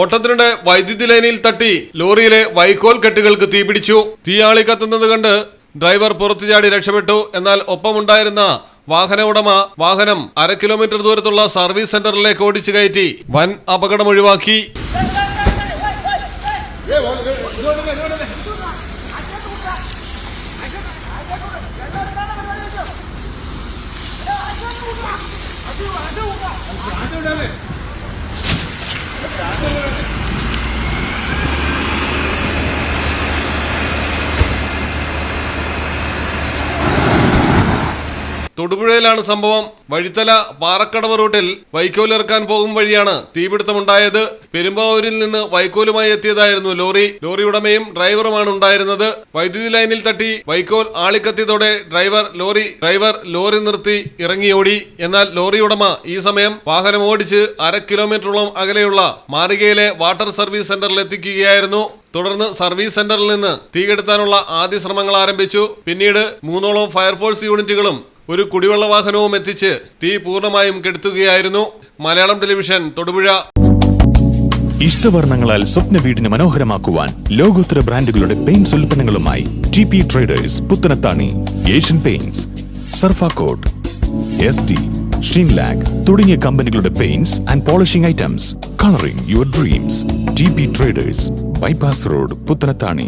ഓട്ടത്തിനിടെ വൈദ്യുതി ലൈനിൽ തട്ടി ലോറിയിലെ വൈക്കോൽ കെട്ടുകൾക്ക് തീപിടിച്ചു. തീയാളി കത്തുന്നത് കണ്ട് ഡ്രൈവർ പുറത്തു ചാടി രക്ഷപ്പെട്ടു. എന്നാൽ ഒപ്പമുണ്ടായിരുന്ന വാഹന ഉടമ വാഹനം അര കിലോമീറ്റർ ദൂരത്തുള്ള സർവീസ് സെന്ററിലേക്ക് ഓടിച്ചു കയറ്റി വൻ അപകടം ഒഴിവാക്കി. തൊടുപുഴയിലാണ് സംഭവം. വഴിത്തല പാറക്കടവ് റൂട്ടിൽ വൈക്കോൽ ഇറക്കാൻ പോകും വഴിയാണ് തീപിടുത്തമുണ്ടായത്. പെരുമ്പാവൂരിൽ നിന്ന് വൈക്കോലുമായി എത്തിയതായിരുന്നു ലോറി. ലോറി ഉടമയും ഡ്രൈവറുമാണ് ഉണ്ടായിരുന്നത്. വൈദ്യുതി ലൈനിൽ തട്ടി വൈക്കോൽ ആളിക്കത്തിയതോടെ ഡ്രൈവർ ലോറി ഡ്രൈവർ ലോറി നിർത്തി ഇറങ്ങിയോടി എന്നാൽ ലോറി ഉടമ ഈ സമയം വാഹനം ഓടിച്ച് അര കിലോമീറ്ററോളം അകലെയുള്ള മാറികയിലെ വാട്ടർ സർവീസ് സെന്ററിൽ എത്തിക്കുകയായിരുന്നു. തുടർന്ന് സർവീസ് സെന്ററിൽ നിന്ന് തീകെടുത്താനുള്ള ആദ്യ ശ്രമങ്ങൾ ആരംഭിച്ചു. പിന്നീട് മൂന്നോളം ഫയർഫോഴ്സ് യൂണിറ്റുകളും ഒരു കുടിവെള്ള വാഹനവും എത്തിച്ച് തീ പൂർണമായും കെടുത്തുകയായിരുന്നു മലയാളം ടെലിവിഷൻ തൊടുപുഴ. ഇഷ്ടവർണങ്ങളാൽ സ്വപ്ന വീടിന് മനോഹരമാക്കുവാൻ ലോകോത്തര ബ്രാൻഡുകളുടെ paints ഉൽപ്പന്നങ്ങളുമായി T P traders Puthanathani Asian Paints surfacoat S T Sheenlac തുടങ്ങിയ കമ്പനികളുടെ paints and polishing items colouring your dreams T P traders bypass road Puthanathani.